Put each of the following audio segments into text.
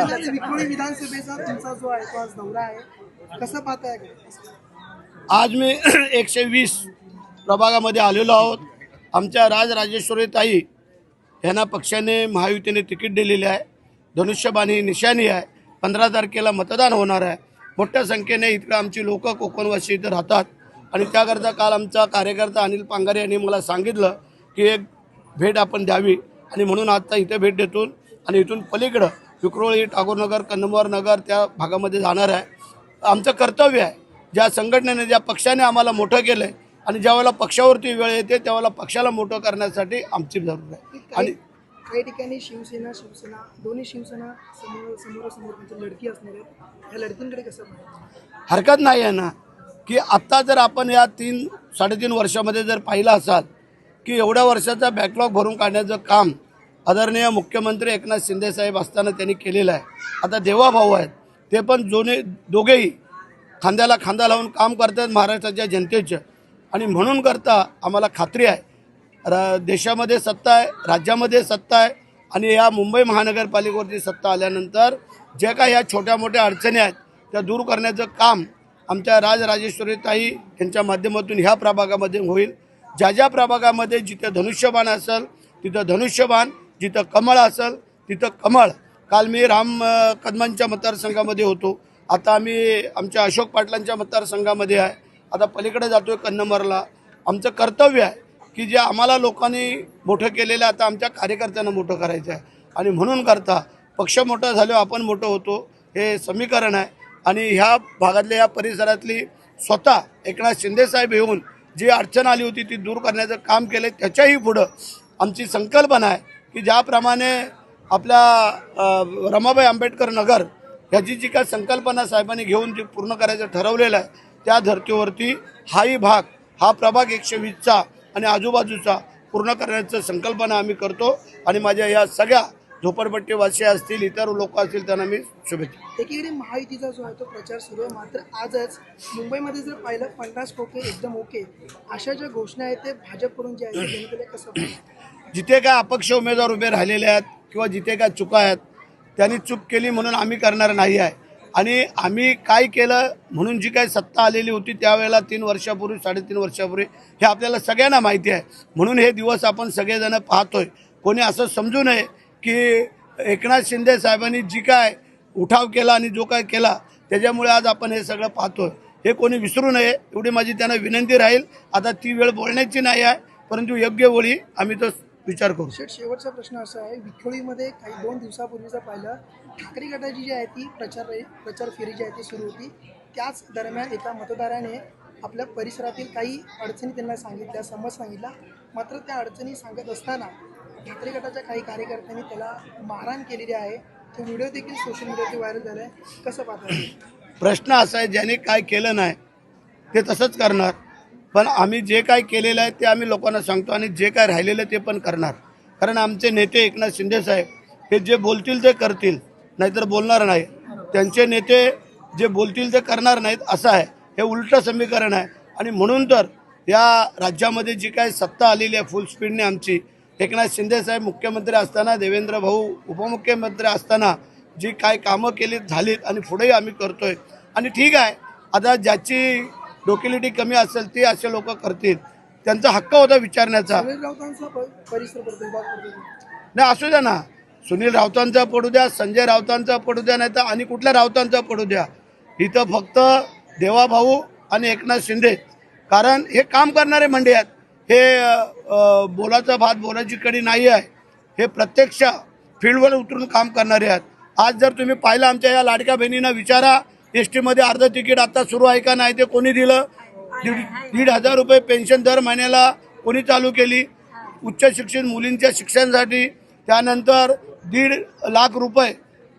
विक्रोळी विधानसभेचा तुमचा जो आहे तो आज दौरा आहे कसं पाहताय? आज मी एकशे वीस प्रभागामध्ये आलेलो आहोत. आमच्या राजराजेश्वरी ताई यांना पक्षाने महायुतीने तिकीट दिलेले आहे. धनुष्यबाण ही निशाणी आहे. पंधरा तारखेला मतदान होणार आहे. मोठ्या संख्येने इथं आमची लोक कोकणवासी इथं राहतात. आणि त्याकरता काल आमचा कार्यकर्ता अनिल पांगारे यांनी मला सांगितलं की एक भेट आपण द्यावी. आणि म्हणून आता इथे भेट देतून आणि इथून पलीकडं विक्रोळी टागोरनगर नगर त्या भागामध्ये जाणार आहे. आमचं कर्तव्य आहे ज्या संघटनेने ज्या पक्षाने आम्हाला मोठं केलं आहे आणि ज्यावेळेला पक्षावरती वेळ येते त्यावेळेला पक्षाला मोठं करण्यासाठी आमची जरूर आहे. आणि काही ठिकाणी शिवसेना शिवसेना दोन्ही शिवसेना समोर समोरासमोर म्हणजे लढकी असणार आहेत. या लढतींकडे कसं हरकत नाही आहे ना की आत्ता जर आपण या तीन साडेतीन वर्षामध्ये जर पाहिलं असाल की एवढ्या वर्षाचा बॅकलॉग भरून काढण्याचं काम आदरणीय मुख्यमंत्री एकनाथ शिंदेसाहेब असताना त्यांनी केलेलं आहे. आता देवा भाऊ आहेत. ते पण जोने दोघेही खांद्याला खांदा लावून काम करतात महाराष्ट्राच्या जनतेचं. आणि म्हणून करता आम्हाला खात्री आहे. र देशामध्ये सत्ता आहे राज्यामध्ये सत्ता आहे. आणि या मुंबई महानगरपालिकेवरती सत्ता आल्यानंतर ज्या काही या छोट्या मोठ्या अडचणी आहेत त्या दूर करण्याचं काम आमच्या राजराजेश्वरी ताई यांच्या माध्यमातून ह्या प्रभागामध्ये होईल. ज्या ज्या प्रभागामध्ये जिथे धनुष्यबाण असेल तिथं धनुष्यबाण जिथं कमळ असेल तिथं कमळ. काल मी राम कदमांच्या मतदारसंघामध्ये होतो. आता आम्ही आमच्या अशोक पाटलांच्या मतदारसंघामध्ये आहे. आता पलीकडे जातो आहे कन्नमरला आमचं कर्तव्य आहे की जे आम्हाला लोकांनी मोठं केलेलं आहे आता आमच्या कार्यकर्त्यांना मोठं करायचं आहे. आणि म्हणून करता पक्ष मोठा झालो आपण मोठं होतो हे समीकरण आहे. आणि ह्या भागातल्या या परिसरातली स्वतः एकनाथ शिंदेसाहेब येऊन जी अडचण आली होती ती दूर करण्याचं काम केलं त्याच्याही पुढं आमची संकल्पना आहे. की ज्याप्रमाणे आपल्या रमाबाई आंबेडकर नगर ह्याची जी काय संकल्पना साहेबांनी घेऊन जी पूर्ण करायचं ठरवलेलं आहे त्या धर्तीवरती हाही भाग हा प्रभाग एकशे वीसचा आणि आजूबाजूचा पूर्ण करण्याचं संकल्पना आम्ही करतो आणि माझ्या या सगळ्या झोपडपट्टीवासी असतील इतर लोक असतील त्यांना मी शुभेच्छा एकीकडे महायुतीचा जो आहे तो प्रचार सुरू आहे. मात्र आजच मुंबईमध्ये जर पाहिलं पन्नास टोके एकदम ओके. अशा ज्या घोषणा आहेत ते भाजपकडून जे आहे कसं जिथे काय अपक्ष उमेदवार उभे राहिलेले आहेत किंवा जिथे काय चुका आहेत त्यांनी चूक केली म्हणून आम्ही करणार नाही आहे. आणि आम्ही काय केलं म्हणून जी काही सत्ता आलेली होती त्यावेळेला तीन वर्षापूर्वी साडेतीन वर्षापूर्वी हे आपल्याला सगळ्यांना माहिती आहे. म्हणून हे दिवस आपण सगळेजण पाहतोय. कोणी असं समजू नये की एकनाथ शिंदे साहेबांनी जी काय उठाव केला आणि जो काय केला त्याच्यामुळे आज आपण हे सगळं पाहतोय. हे कोणी विसरू नये एवढी माझी त्यांना विनंती राहील. आता ती वेळ बोलण्याची नाही आहे परंतु योग्य वेळी आम्ही तो विचार करू. शेवटचा प्रश्न असा आहे विखोळीमध्ये काही दोन दिवसापूर्वीचं पाहिलं ठाकरे गटाची जी आहे ती प्रचार प्रचार फेरी जी आहे ती सुरू होती. त्याच दरम्यान एका मतदाराने आपल्या परिसरातील काही अडचणी त्यांना सांगितल्या समज सांगितला. मात्र त्या अडचणी सांगत असताना ठाकरे गटाच्या काही कार्यकर्त्यांनी त्याला मारहाण केलेली आहे. तो व्हिडिओ देखील सोशल मीडियावरती व्हायरल झाला आहे कसं पाहता प्रश्न असा आहे ज्याने काय केलं नाही ते तसंच करणार. पण आम्ही जे काय केलेलं आहे ते आम्ही लोकांना सांगतो आणि जे काय राहिलेलं आहे ते पण करणार. कारण आमचे नेते एकनाथ शिंदे साहेब हे जे बोलतील ते करतील नाहीतर बोलणार नाही. त्यांचे नेते जे बोलतील ते करणार नाहीत असं आहे. हे उलटं समीकरण आहे. आणि म्हणून तर या राज्यामध्ये जी काय सत्ता आलेली आहे फुल स्पीडने आमची एकनाथ शिंदेसाहेब मुख्यमंत्री असताना देवेंद्र भाऊ उपमुख्यमंत्री असताना जी काय कामं केली झालीत आणि पुढेही आम्ही करतोय. आणि ठीक आहे आता ज्याची डोकेलिटी कमी असेल ते असे लोक करतील. त्यांचा हक्क होता विचारण्याचा. नाही असू द्या ना. सुनील राऊतांचा पडू द्या संजय राऊतांचा पडू द्या नाही तर आणि कुठल्या राऊतांचा पडू द्या. इथं फक्त देवाभाऊ आणि एकनाथ शिंदे. कारण हे काम करणारे मंडे आहेत. हे बोलाचा भात बोलाची कडी नाही आहे. हे प्रत्यक्ष फील्डवर उतरून काम करणारे आहेत. आज जर तुम्ही पाहिलं आमच्या या लाडक्या बहिणींना विचारा एस टीमध्ये अर्ध तिकीट आता सुरू आहे का नाही ते कोणी दिलं? दीड दीड हजार रुपये पेन्शन दर महिन्याला कोणी चालू केली? उच्च शिक्षण मुलींच्या शिक्षणासाठी त्यानंतर दीड लाख रुपये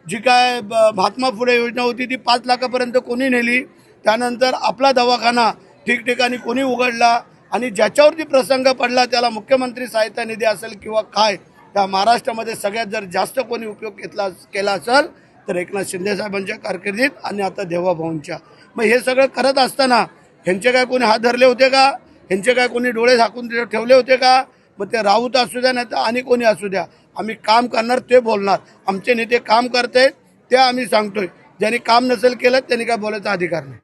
जी काय ब- महात्मा फुले योजना होती ती पाच लाखापर्यंत कोणी नेली? त्यानंतर आपला दवाखाना ठिकठिकाणी कोणी उघडला? आणि ज्याच्यावरती प्रसंग पडला त्याला मुख्यमंत्री सहायता निधी असेल किंवा काय त्या महाराष्ट्रामध्ये सगळ्यात जर जास्त कोणी उपयोग घेतला केला असेल तर एकनाथ शिंदेसाहेबांच्या कारकिर्दीत आणि आता देवाभाऊंच्या मग हे सगळं करत असताना ह्यांचे काय कोणी हात धरले होते का? ह्यांचे काय कोणी डोळे झाकून ठेवले होते का? मग ते राऊत असू द्या नाही तर आणि कोणी असू द्या. आम्ही काम करणार ते बोलणार. आमचे नेते काम करते ते आम्ही सांगतोय. ज्यांनी काम नसेल केलं त्यांनी काय बोलायचा अधिकार नाही.